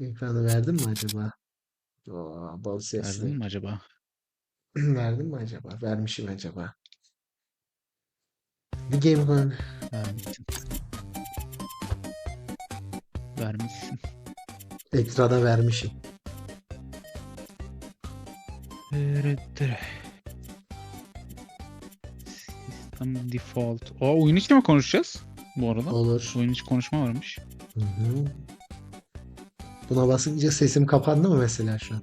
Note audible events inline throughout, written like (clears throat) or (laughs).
Ekranı verdin mi acaba? Oo, bol sesli. Verdin mi acaba? (clears throat) Verdim mi acaba? Vermişim acaba. Bir game plan. Vermişsin. Vermişsin. Ekrana vermişim. System default. O oyun içi mi konuşacağız? Bu arada. Olur. Oyun içi konuşma varmış. Hı hı. Buna basınca sesim kapandı mı mesela şu an?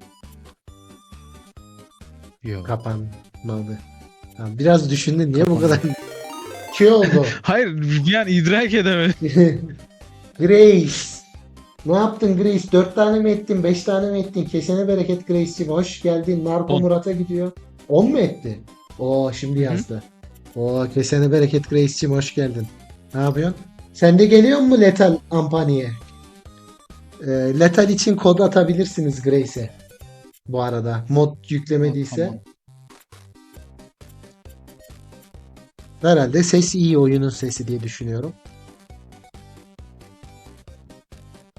Yok. Kapanmadı. Biraz düşündün. Niye bu kadar (laughs) şey oldu? (laughs) Hayır an idrak edemedim. (laughs) Grace. Ne yaptın Grace? Dört tane mi ettin? Beş tane mi ettin? Kesene bereket Grace'ciğim. Hoş geldin. Narko. Murat'a gidiyor. On mu etti? Oo şimdi Hı. yazdı. Oo kesene bereket Grace'ciğim hoş geldin. Ne yapıyorsun? Sen de geliyor mu Lethal Ampani'ye? Ee, Lethal için kod atabilirsiniz Grace'e. Bu arada. Mod yüklemediyse. Tamam. Herhalde ses iyi oyunun sesi diye düşünüyorum.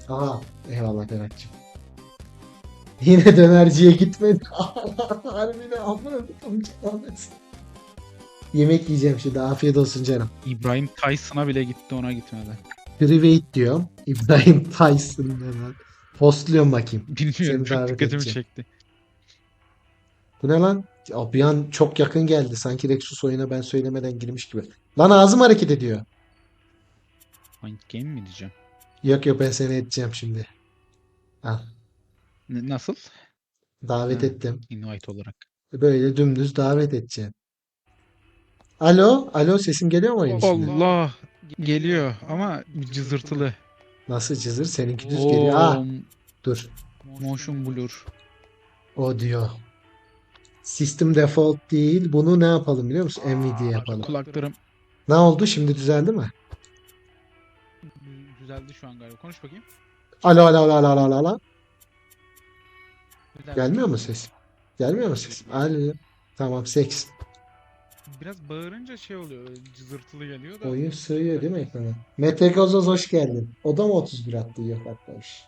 Aha eyvallah Berat'cığım. (laughs) Yine dönerciye gitmedi. (laughs) Harbiden amına canım. Yemek yiyeceğim şimdi. Afiyet olsun canım. İbrahim Tyson'a bile gitti ona gitmedi. Private diyorum. (laughs) İbrahim Tyson hemen. Postluyorum bakayım. Bilmiyorum çok dikkatimi edeceğim. çekti. Bu ne lan? Ya bir an çok yakın geldi. Sanki Rexus oyuna ben söylemeden girmiş gibi. Lan ağzım hareket ediyor. Mind game mi diyeceğim? Yok yok ben seni edeceğim şimdi. Al. N- Nasıl? Davet Ha. ettim. Invite olarak. Böyle dümdüz davet edeceğim. Alo, alo sesim geliyor mu oyun içinde? Allah geliyor ama cızırtılı. Nasıl cızır? Seninki düz geliyor. Ah, Oo, dur. motion blur. O diyor. System default değil. Bunu ne yapalım biliyor musun? Nvidia yapalım. Kulaklarım Ne oldu? Şimdi düzeldi mi? düzeldi şu an galiba. Konuş bakayım. Alo, alo, alo, alo, alo, alo. Gelmiyor mu sesim? Gelmiyor mu sesim? Alo. Tamam, seks. Biraz bağırınca şey oluyor. Cızırtılı geliyor da. Oyun sığıyor değil mi ekrana? Mete Gazoz hoş geldin. O da mı 31 attı yok atlamış.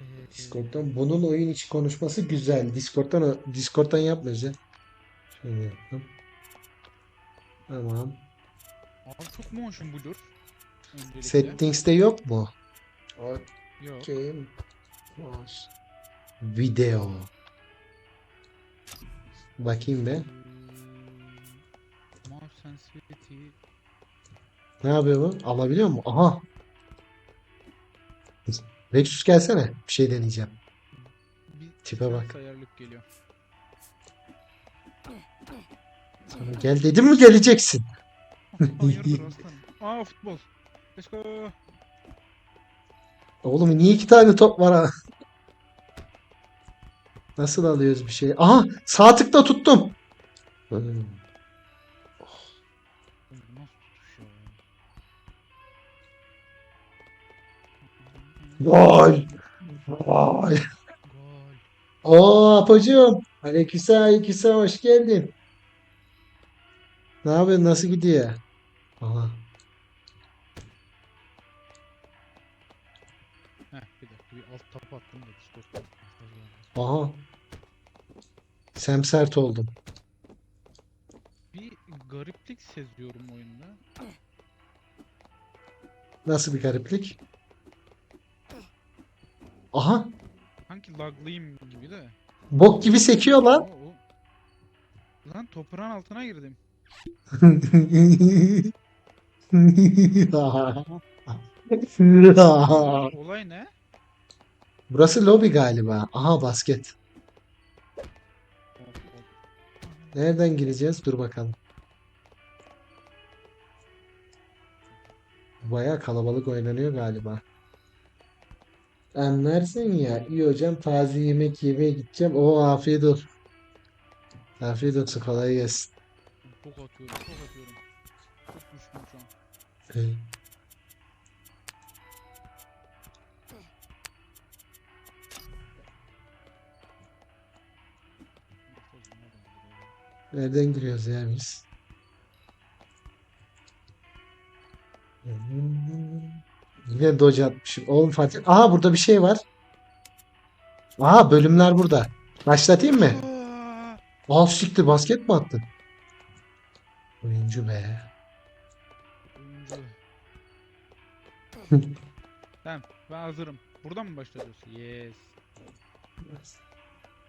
Ee, Discord'dan bunun oyun içi konuşması güzel. Discord'dan Discord'dan yapmıyoruz ya. Şöyle yaptım. Tamam. Abi çok motion blur. Öncelikle. Settings'te yok mu? Yok. Okay. Video. Bakayım be. Mouse sensitivity. Ne yapıyor bu? Alabiliyor mu? Aha. Rexus gelsene. Bir şey deneyeceğim. Bir Tipe bak. ayarlık geliyor. Sana gel dedim mi geleceksin. (laughs) Hayırdır aslanım. Aa futbol. Let's go. Oğlum niye iki tane top var ha? Nasıl alıyoruz bir şey? Aha sağ tıkla tuttum. Hmm. Gol. Gol. Oo Apocuğum. Aleykümselam, aleykümselam hoş geldin. Ne yapıyorsun? Nasıl gidiyor? Aha. Heh bir dakika bir alt tap attım da Discord'dan. Aha. Semsert oldum. Bir gariplik seziyorum oyunda. Nasıl bir gariplik? Aha. Sanki laglıyım gibi de. Bok gibi sekiyor lan. o... Lan toprağın altına girdim. (laughs) Olay ne? Burası lobi galiba. Aha basket. Nereden gireceğiz? Dur bakalım. Baya kalabalık oynanıyor galiba. Anlarsın ya. İyi hocam taze yemek yemeye gideceğim. O afiyet olsun. Afiyet olsun kolay gelsin. Çok atıyorum, çok atıyorum. Çok düştüm şu an. Ee, Nereden giriyoruz ya biz? Yine dodge atmışım. Oğlum Fatih. Aha burada bir şey var. Aha bölümler burada. Başlatayım mı? Aa! Siktir basket mi attın? Oyuncu be. (laughs) Tamam ben hazırım. Buradan mı başlıyoruz? Yes.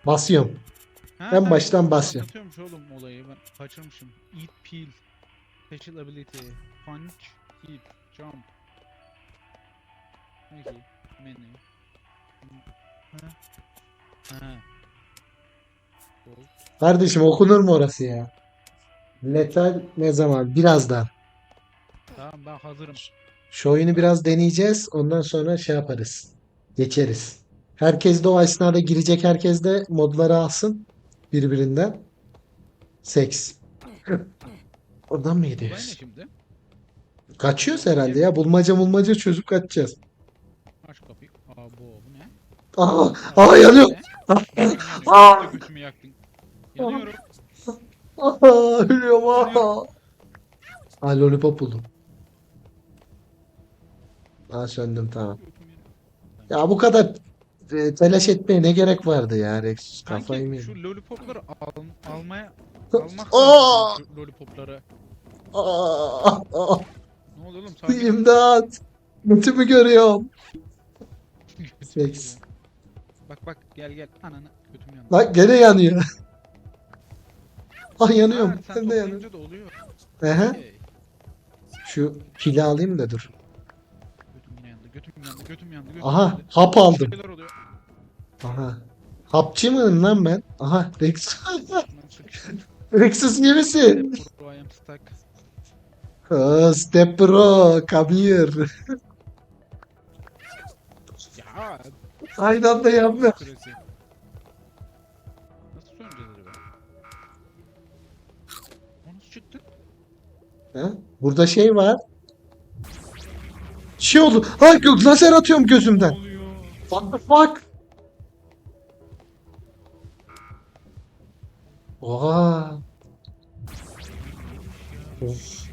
Basıyorum. Ha, Ben baştan basıyorum. Anlatıyormuş oğlum olayı ben kaçırmışım. Eat peel. Special ability. Punch. Hit. Jump. Okay. Menu. Ha. Ha. Kardeşim okunur mu orası ya? Letal ne zaman? Birazdan. Tamam ben hazırım. Şu oyunu biraz deneyeceğiz. Ondan sonra şey yaparız. Geçeriz. Herkes de o esnada girecek. Herkes de modları alsın. Birbirinden. Seks. Oradan mı gidiyoruz? Kaçıyoruz herhalde ya. Bulmaca bulmaca çözüp kaçacağız. Aç kapıyı. Aa bu bu ne? Aa, aa yanıyor. Aa! Götümü yaktın. Yanıyorum. Aa, ölüyorum. Aa. Aa, lollipop buldum. Aa söndüm tamam. Ya bu kadar e, telaş etmeye ne gerek vardı ya Rex? Kafayı mı şu lollipopları al, almaya almak Aa! lazım şu lollipopları. Aa, aa, Ne oluyor oğlum? Sakin imdat. Götümü görüyorum. (laughs) Rex. Yanıyor. Bak bak gel gel. Ananı götüm yandı. Bak gene yanıyor. Ah yanıyorum. Ha, sen de toplayınca da oluyor. Ehe. Şu pili alayım da dur. Götüm yine yandı. Götüm yandı. Götüm yandı. Götüm Aha yandı. hap Bir aldım. şeyler oluyor. Aha. Hapçı mıyım lan ben? Aha Rex. Lan sık. Rex'siz I am stuck. Oh, step bro, come here. Ya. Aynı anda yapma. Süresi. Nasıl söyleyeceğiz acaba? O nasıl çıktı? Ha? Burada şey var. Şey oldu. Ha gök lazer atıyorum gözümden. oluyor? What the fuck? Oha. Of.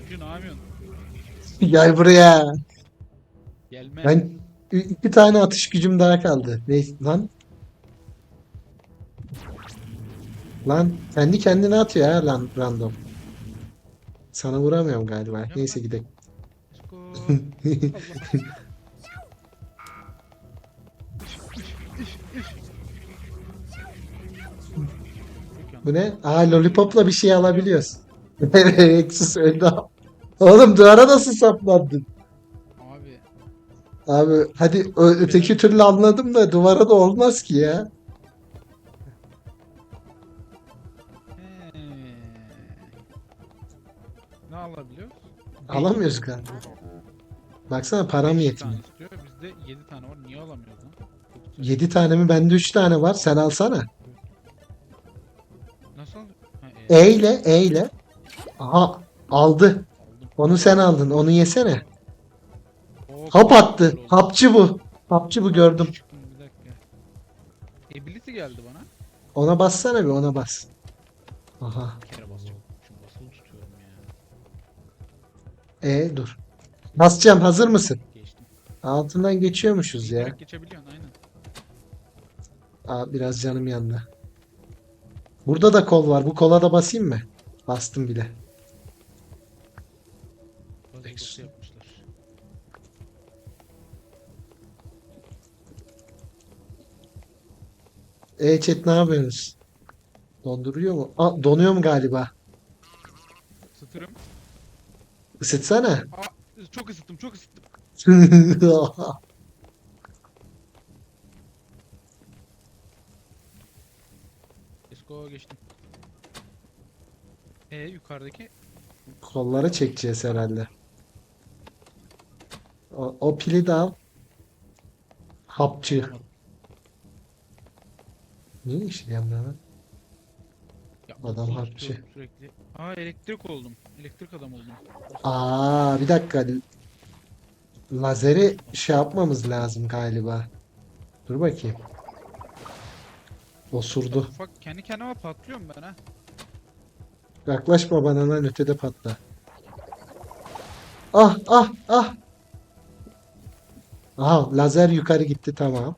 Hacı ne yapıyorsun? Gel buraya. Gelme. Ben iki tane atış gücüm daha kaldı. Ne lan? Lan kendi kendine atıyor ha lan random. Sana vuramıyorum galiba. Neyse gidelim. (laughs) Bu ne? Aa lollipopla bir şey alabiliyoruz. Rexus (laughs) öldü. Oğlum duvara nasıl saplandın? Abi hadi ö- öteki türlü anladım da duvara da olmaz ki ya. He. Ne alabiliyoruz? Alamıyoruz galiba. Baksana param Beş yetmiyor. istiyor. Bizde 7 tane var. Niye alamıyoruz lan? Çok güzel. 7 tane mi? Bende 3 tane var. Sen alsana. Nasıl alıyor? Ha, e, E ile E ile. Aha aldı. aldım. Onu sen aldın. Onu yesene. Hap attı. Hapçı bu. Hapçı bu gördüm. Bir dakika. Ability geldi bana. Ona bassana bir ona bas. Aha. Bir kere basacağım. Şimdi basılı tutuyorum ya. E dur. Basacağım. Hazır mısın? Geçtim. Altından geçiyormuşuz ya. Direkt geçebiliyorsun aynen. Aa, biraz canım yandı. Burada da kol var. Bu kola da basayım mı? Bastım bile. Odası E chat ne yapıyorsunuz? Donduruyor mu? Aa, donuyor mu galiba? Isıtırım. Isıtsana. Aa, çok ısıttım çok ısıttım. (laughs) Let's go geçtim. E yukarıdaki Kolları çekeceğiz herhalde. O, o pili de al. Hapçı. Niye işleyeyim lan? ya, Adam basılı harbi tutuyorum Sürekli. Aa elektrik oldum. Elektrik adam oldum. Aa bir dakika. Lazeri şey yapmamız lazım galiba. Dur bakayım. Osurdu. Ufak kendi kendime patlıyorum ben ha. Yaklaşma bana lan ötede patla. Ah ah ah. Aha lazer yukarı gitti tamam.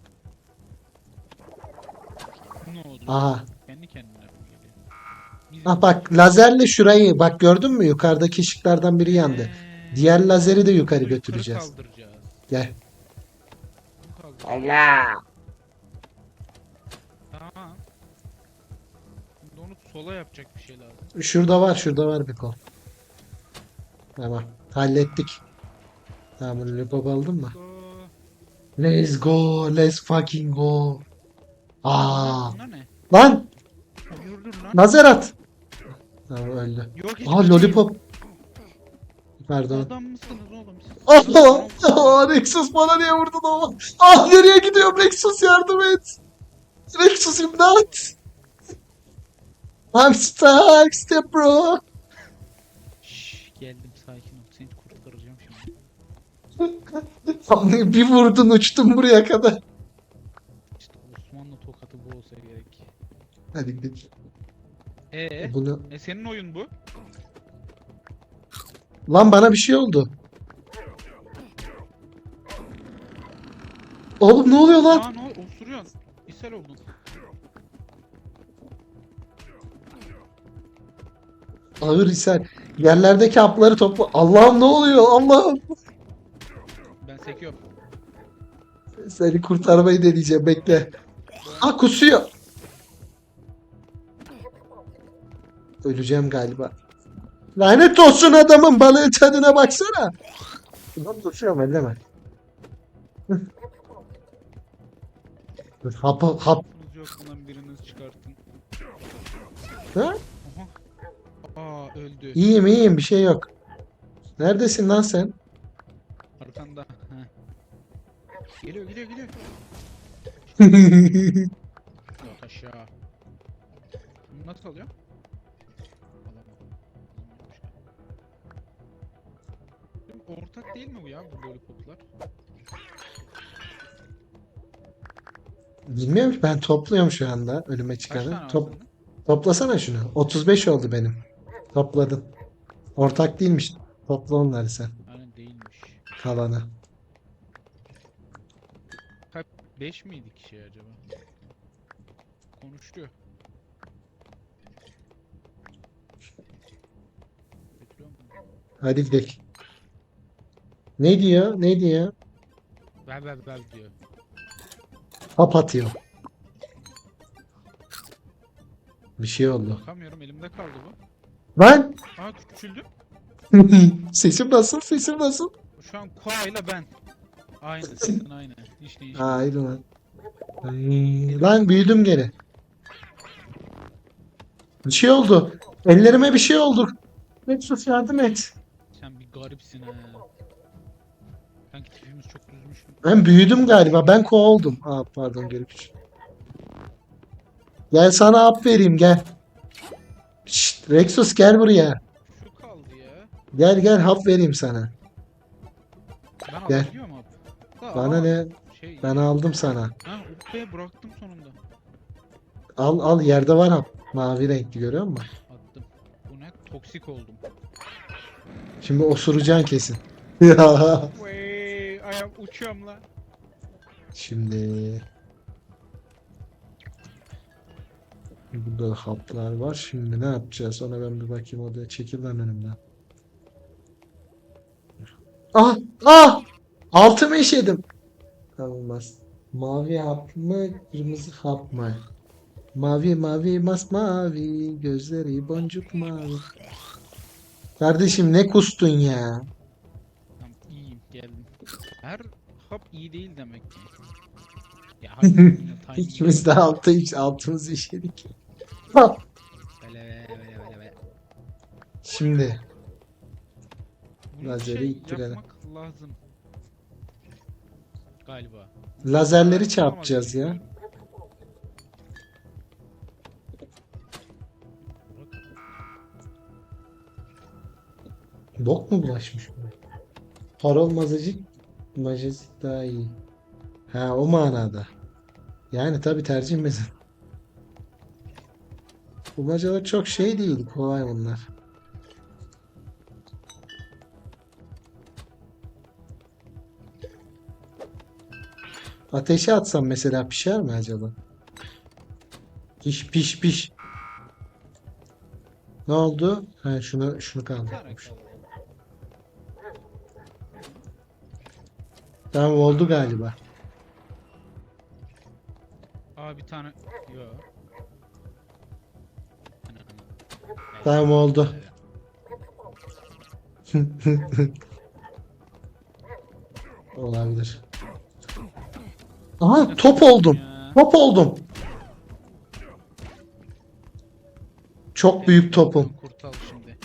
Aha. Kendi kendine geliyor? Ah bak lazerle şurayı bak gördün mü yukarıdaki ışıklardan biri yandı. Ee, Diğer lazeri de yukarı götüreceğiz. kaldıracağız. Gel. Bunu kaldıracağız. Allah. Tamam. Şimdi onu sola yapacak bir şey lazım. Şurada var şurada var bir kol. Tamam. Hallettik. Tamam bunu lollipop aldın mı? Let's go. Let's fucking go. Aa. Bunlar ne? Lan dur lan. lazer at. Tamam öldü. Yok hiç Aa lollipop. Pardon. Adam mısınız oğlum siz? Allah! Aa, Rexus bana niye vurdun ama? Ah nereye gidiyorum Rexus yardım et. Rexus imdat. I'm stuck step bro. Şşş geldim sakin ol. Seni kurtaracağım şimdi. (laughs) Vallahi bir vurdun uçtum buraya kadar. İşte Osmanlı tokatı bu olsa gerek. Hadi gidelim. Ee, Bunu... e senin oyun bu. Lan bana bir şey oldu. Oğlum ne oluyor lan? Aa ne ol- osuruyorsun. İshal oldun. Ağır ishal. Yerlerdeki hapları topla. Allah'ım ne oluyor? Allah'ım. Ben sekiyorum. Seni kurtarmayı deneyeceğim bekle. Ah kusuyor. Öleceğim galiba. Lanet olsun adamın balığın tadına baksana. Lan kusuyorum elleme. Hap. Hapınız yok bundan biriniz çıkartın. Ha? Aa öldü. İyiyim iyiyim bir şey yok. Neredesin lan sen? Arkanda. Heh. Geliyor geliyor geliyor. (laughs) Yat aşağı. Nasıl alıyor? Ortak değil mi bu ya bu lollipoplar? Bilmiyorum ki ben topluyorum şu anda önüme çıkanı. Top, toplasana şunu. 35 oldu benim. Topladım. Ortak değilmiş. Topla onları sen. Aynen değilmiş. Kalanı. Kaç 5 miydi kişi acaba? Konuşuyor. Bekliyor mu? Hadi gidelim. Ne diyor? Ne diyor? Ver ver ver diyor. Hap atıyor. Bir şey oldu. Bakamıyorum elimde kaldı bu. Lan! Aa küçüldüm. (laughs) Sesim nasıl? Sesim nasıl? Şu an Koa ile ben. Aynı (laughs) sesin aynı. Hiç değişmiyor. Hayır lan. Ay, Lan büyüdüm geri. Bir şey oldu. Ellerime bir şey oldu. Nexus yardım et. Sen bir garipsin ha. Sanki tipimiz çok düzmüş. Ben büyüdüm galiba. Ben ko oldum. Aa, pardon geri küçük. Gel sana hap vereyim gel. Şşt, Rexus gel buraya. Şu kaldı ya. Gel gel hap vereyim sana. Ben Gel. alabiliyor mu abi? Da, Bana ne? Şey, Ben aldım sana. Ha bıraktım sonunda. Al al yerde var hap. Mavi renkli görüyor musun? Attım. Bu ne? Toksik oldum. Şimdi osuracaksın kesin. (laughs) (laughs) Ya. Ayağım uçuyorum lan. Şimdi burada haplar var. Şimdi ne yapacağız? Ona ben bir bakayım odaya. Çekil lan önümden. Ah! Ah! Altımı işedim. Olmaz. Mavi hap mı? Kırmızı hap mı? Mavi mavi masmavi gözleri boncuk mavi. Kardeşim ne kustun ya? Her hap iyi değil demek ki. Ya (laughs) İkimiz de altı iç altımızı işedik. Bele. (laughs) Şimdi Bunu Lazeri şey ittirelim. yapmak lazım. Galiba. lazerleri çarpacağız ya. Bok mu bulaşmış buna? Parol mazacık majezik daha iyi. Ha o manada. Yani tabi tercih mezun. Bulmacalar çok şey değil. Kolay bunlar. Ateşe atsam mesela pişer mi acaba? Piş piş piş. Ne oldu? Ha şunu şunu kaldırmış. Tamam oldu galiba. Aa bir tane. Yo. Tamam oldu. (laughs) Olabilir. Aha top oldum. Top oldum. Çok büyük topum. Kurtal şimdi.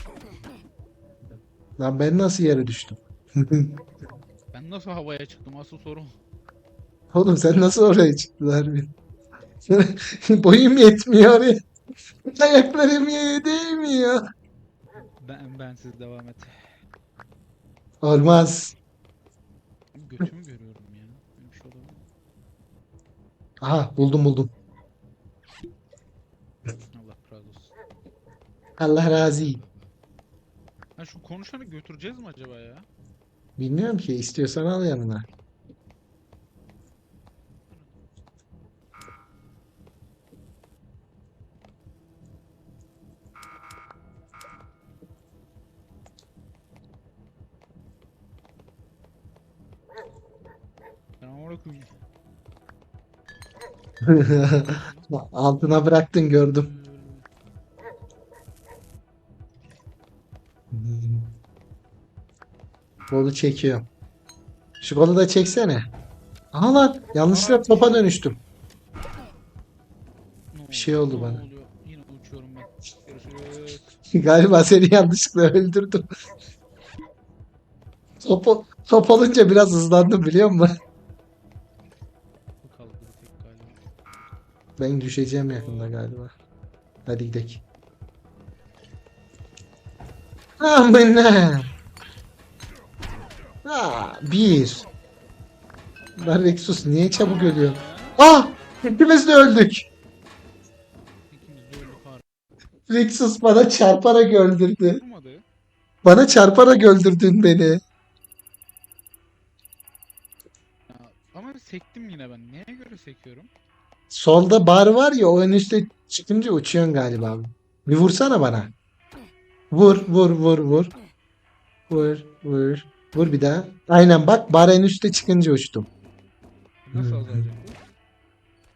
Lan ben nasıl yere düştüm? (laughs) Ben nasıl havaya çıktım asıl soru. Oğlum sen nasıl oraya çıktın harbi? (laughs) Boyum yetmiyor oraya. Ayaklarım yere değmiyor. Ben bensiz devam et. Olmaz. Götümü görüyorum ya. Böyle bir şey olabilir? Aha buldum buldum. Allah razı olsun. Allah razı. Ha şu konuşanı götüreceğiz mi acaba ya? Bilmiyorum ki istiyorsan al yanına. (laughs) Altına bıraktın gördüm. Kolu çekiyorum. Şu kolu da çeksene. Aha lan yanlışlıkla topa dönüştüm. Bir şey oldu bana. oluyor? Yine uçuyorum ben. (laughs) Görüşürüz. Galiba seni yanlışlıkla öldürdüm. Top, top olunca biraz hızlandım biliyor musun? Ben düşeceğim yakında galiba. Hadi gidelim. Amına. Aa, bir. Lan Rexus niye çabuk ölüyor? Ah! Hepimiz de öldük. Rexus bana çarparak öldürdü. Bana çarparak öldürdün beni. Ama sektim yine ben. Neye göre sekiyorum? Solda bar var ya o en üstte çıkınca uçuyorsun galiba. Bir vursana bana. Vur vur vur vur. Vur vur. Vur bir daha. Aynen bak bar en üstte çıkınca uçtum. Nasıl azalacak bu?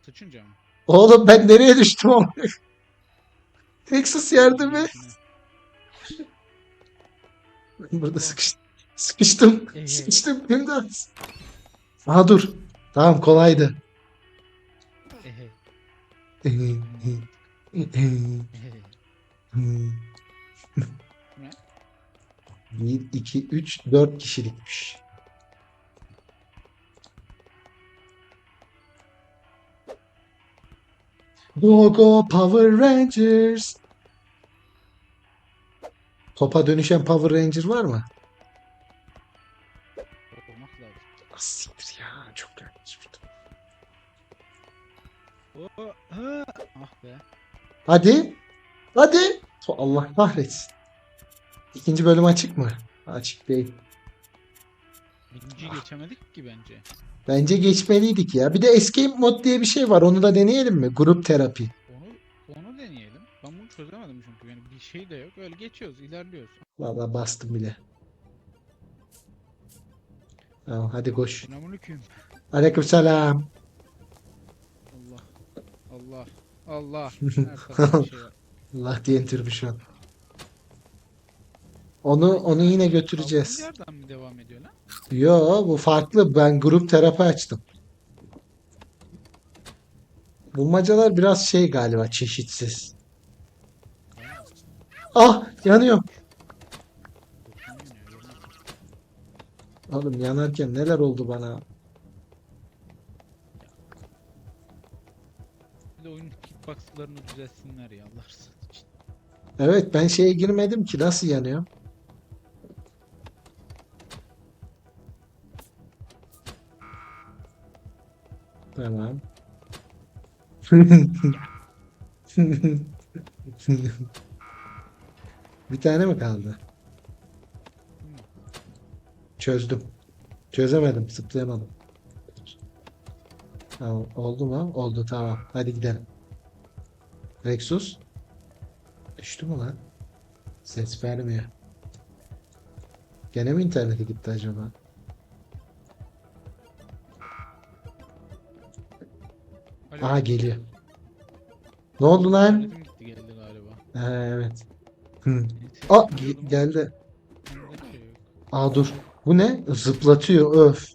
Sıçınca mı? Oğlum ben nereye düştüm ama? Texas yardım et. Burada sıkıştım. Sıkıştım. Ee. Sıkıştım. İmdat. Aha dur. Tamam kolaydı. Ehe. Ehe. Bir, iki, üç, dört kişilikmiş. Go go Power Rangers. Topa dönüşen Power Ranger var mı? Olmak lazım. Ah, Siktir ya çok yanlış ha. Ah be. Hadi. Hadi. Allah kahretsin. İkinci bölüm açık mı? Açık değil. Birinciyi geçemedik ki bence. Bence geçmeliydik ya. Bir de escape mod diye bir şey var. Onu da deneyelim mi? Grup terapi. Onu onu deneyelim. Ben bunu çözemedim çünkü. Yani bir şey de yok. Öyle geçiyoruz, ilerliyoruz. Vallahi bastım bile. Tamam hadi koş. Selamünaleyküm. Aleykümselam. Allah. Allah. Allah. (laughs) Her tarafta bir şey var. Allah diyen türbü şu an. Onu onu yine götüreceğiz. yerden mi devam ediyor lan? Yo bu farklı. Ben grup terapi açtım. Bulmacalar biraz şey galiba çeşitsiz. Ah görmüyor. Oğlum yanarken neler oldu bana? Bir de oyun hitboxlarını düzeltsinler ya Allah rızası için. Evet ben şeye girmedim ki nasıl yanıyor? Tamam. (laughs) Bir tane mi kaldı? Çözdüm. Çözemedim, zıplayamadım. Tamam, oldu mu? Oldu tamam. Hadi gidelim. Rexus. Düştü mü lan? Ses vermiyor. Gene mi internete gitti acaba? Aha geliyor. Ne oldu lan? İnternetim gitti geldi galiba. Ha, evet. Hı. Aa ge- geldi. Şey yok. Aa dur. Bu ne? Zıplatıyor öf.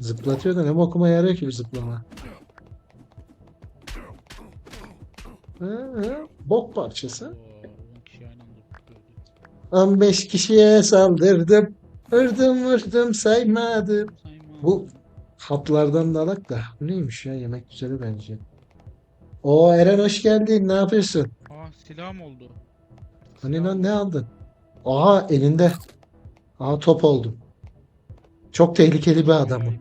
Zıplatıyor da ne bokuma yarıyor ki bu zıplama. Hı hı. Bok parçası. Oo, 10 kişi aynı anda tutuyordu. 15 kişiye saldırdım. Vırdım vırdım saymadım. Sayma. Bu haplardan da alak da. Bu neymiş ya? Yemek güzeli bence. O Eren hoş geldin. Ne yapıyorsun? Aa silahım oldu. Hani lan ne aldın? Aha elinde. Aha top oldum. Çok tehlikeli bir adamım.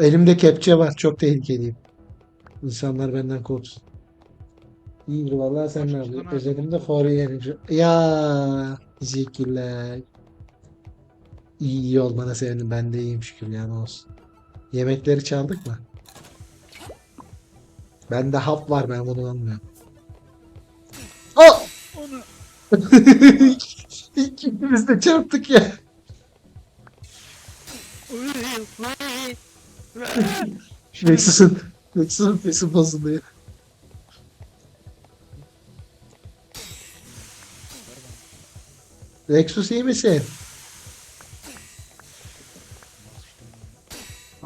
Elimde kepçe var. Çok tehlikeliyim. İnsanlar benden korksun. İyidir vallahi sen ne Başka yapıyorsun? Özelimde fare yenici. Ya teşekkürler. İyi, iyi olmana sevindim. Ben de iyiyim şükür yani olsun. Yemekleri çaldık mı? Bende hap var ben bunu almıyorum. Aa! Onu. (laughs) İkimiz de çarptık ya. Nexus'un (laughs) Nexus'un sesi bozuluyor. Nexus iyi misin?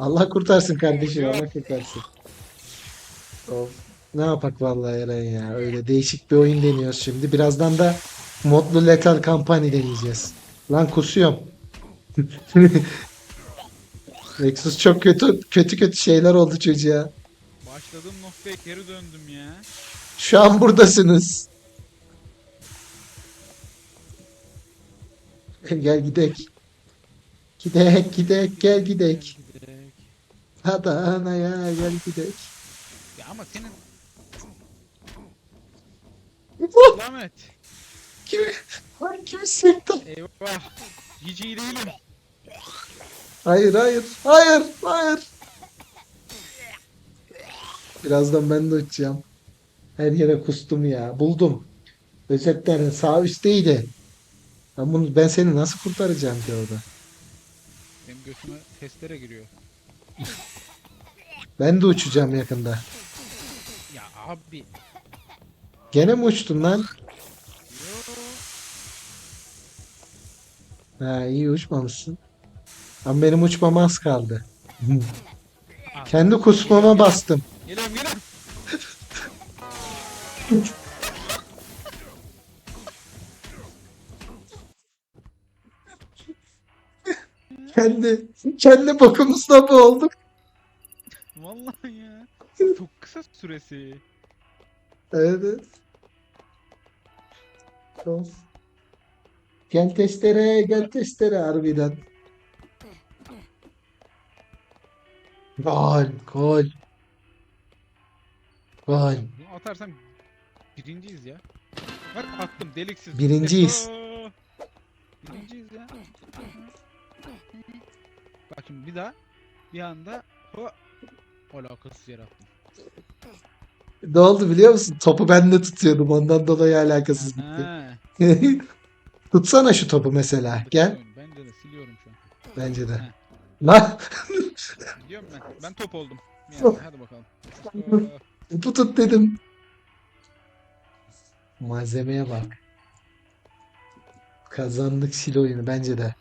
Allah kurtarsın kardeşim, Allah kurtarsın. Of. Ne yapak vallahi Eren ya. Öyle değişik bir oyun deniyoruz şimdi. Birazdan da modlu Lethal Company deneyeceğiz. Lan kusuyorum. (laughs) Nexus çok kötü kötü kötü şeyler oldu çocuğa. Başladığım noktaya geri döndüm ya. Şu an buradasınız. Gel gidek. Gidek gidek gel gidek. Gidelim. Adana'ya gel gidek. Ya ama senin Lamet. Kimi? Ay kimi sektim? Eyvah. Hiç iyi değilim. Hayır hayır hayır hayır. Birazdan ben de uçacağım. Her yere kustum ya. Buldum. Özetlerin sağ üstteydi. Ben bunu ben seni nasıl kurtaracağım ki orada? Benim götüme testere giriyor. Ben de uçacağım yakında. Ya abi. Gene mi uçtun lan? Ha iyi uçmamışsın. Ama benim uçmama az kaldı. Kendi kusmama bastım. Geliyorum geliyorum. (laughs) Kendi kendi bokumuzla bu olduk. Vallahi ya. (laughs) Çok kısa süresi. Evet. Of. Gel testere, gel testere harbiden. Gol, gol. Gol. Bunu atarsam birinciyiz ya. Bak attım deliksiz. Birinciyiz. Birinciyiz ya. Bak şimdi bir daha bir anda ho alakasız yere attım. Ne oldu biliyor musun? Topu ben de tutuyordum. Ondan dolayı alakasız gitti. Ha, (laughs) Tutsana şu topu mesela. Gel. Bence de siliyorum şu an. Bence de. Lan Biliyorum ben. Ben top oldum. Yani, hadi bakalım. Aa, (laughs) topu tut dedim. Malzemeye bak. Kazandık sil oyunu bence de.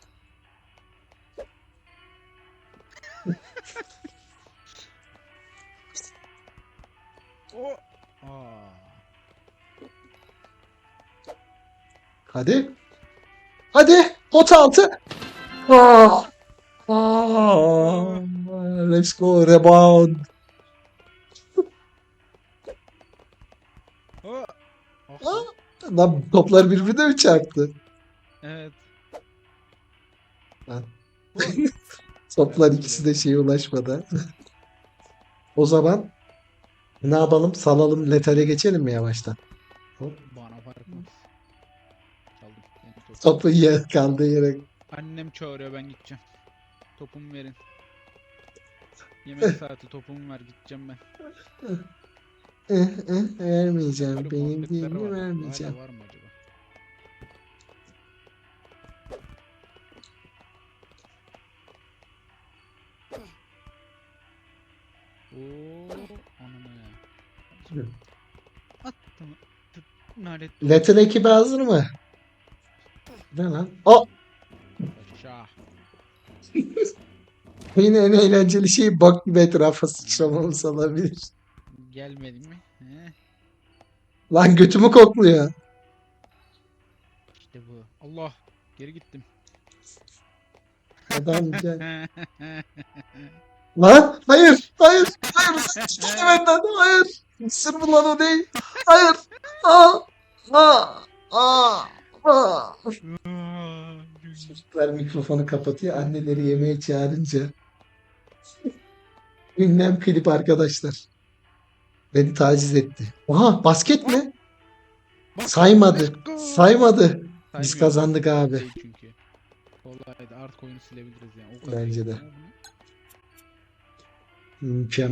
Hadi. Hadi. Pot altı. Aa. Aa. Let's go rebound. Aa. Lan toplar birbirine mi çarptı? Evet. Lan. (laughs) Toplar ikisi de şeye ulaşmadı. O zaman ne yapalım? Salalım letale geçelim mi yavaştan? Hop. Topu yer kaldığı yere. Annem çağırıyor ben gideceğim. Topumu verin. Yemek saati topumu ver gideceğim ben. Eh, eh, vermeyeceğim. Böyle Benim muhabbetler değil var. mi vermeyeceğim. Hala var mı acaba? Oo, anama ya. Attım. Little ekibi hazır mı? Ne lan? O şah. (laughs) yine en eğlenceli şey bok gibi etrafa sıçramamız olabilir. Gelmedi mi? He, Lan götümü kokluyor. işte bu. Allah. Geri gittim. Adam (laughs) gel. Lan hayır hayır hayır sıçtı benden hayır. Mısır mı lan o değil. Hayır. Aa, aa, aa, aa. Çocuklar mikrofonu kapatıyor. Anneleri yemeğe çağırınca. (laughs) Ünlem klip arkadaşlar. Beni taciz etti. Oha basket mi? Saymadı. Saymadı. Biz kazandık abi. Şey çünkü. Kolaydı. Artık oyunu silebiliriz yani. O kadar Bence de. Mükemmel.